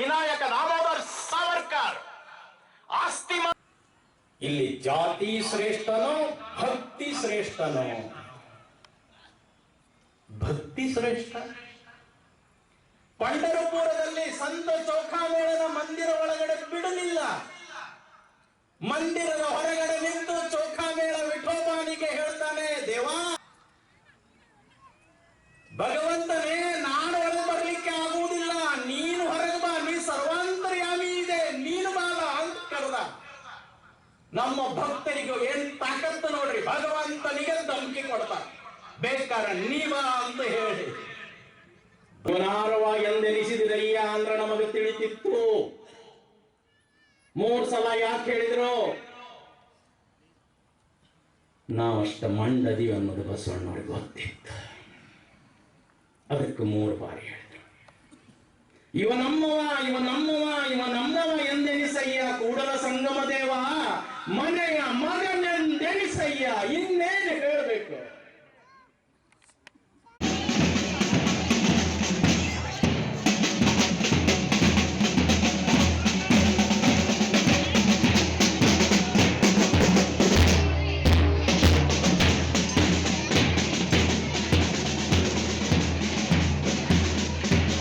ವಿನಾಯಕ ದಾಮೋದರ್ ಸಾವರ್ಕರ್. ಆಸ್ತಿ ಇಲ್ಲಿ ಜಾತಿ ಶ್ರೇಷ್ಠನೋ, ಭಕ್ತಿ ಶ್ರೇಷ್ಠನೋ? ಭಕ್ತಿ ಶ್ರೇಷ್ಠ? ಪಂಡರಪುರದಲ್ಲಿ ಸಂತ ಚೌಕಾಮೇಳನ ಮಂದಿರ ಒಳಗಡೆ ಬಿಡಲಿಲ್ಲ. ಮಂದಿರದ ಹೊರಗಡೆ ನಿಂತು ಚೌಕಾಮೇಳ ವಿಠೋಬಾನಿಗೆ ಹೇಳ್ತಾನೆ, ದೇವಾ ನಮ್ಮ ಭಕ್ತರಿಗೂ ಏನ್ ತಾಕತ್ತು ನೋಡ್ರಿ, ಭಗವಂತನಿಗೆ ಧಮಕಿ ಕೊಡ್ತಾರೆ ಬೇಕಾರ ನೀವ ಅಂತ ಹೇಳಿ. ಗುಣಾರವ ಎಂದೆನಿಸಿದಿರಯ್ಯ ಅಂದ್ರ ನಮಗೆ ತಿಳಿತಿತ್ತು. ಮೂರ್ ಸಲ ಯಾಕೆ ಹೇಳಿದ್ರು? ನಾವಷ್ಟ ಮಂಡದಿ ಅನ್ನೋದು ಬಸವಣ್ಣವ್ರಿಗೆ ಗೊತ್ತಿತ್ತು. ಅದಕ್ಕೆ ಮೂರು ಬಾರಿ ಹೇಳಿದ್ರು. ಇವ ನಮ್ಮವ ಇವ ನಮ್ಮವ ಇವ ನಮ್ಮವ ಎಂದೆನಿಸಯ್ಯ ಮನೆಯ ಮಗನೆಂದೆನಿಸಯ್ಯ ಇನ್ನೇನು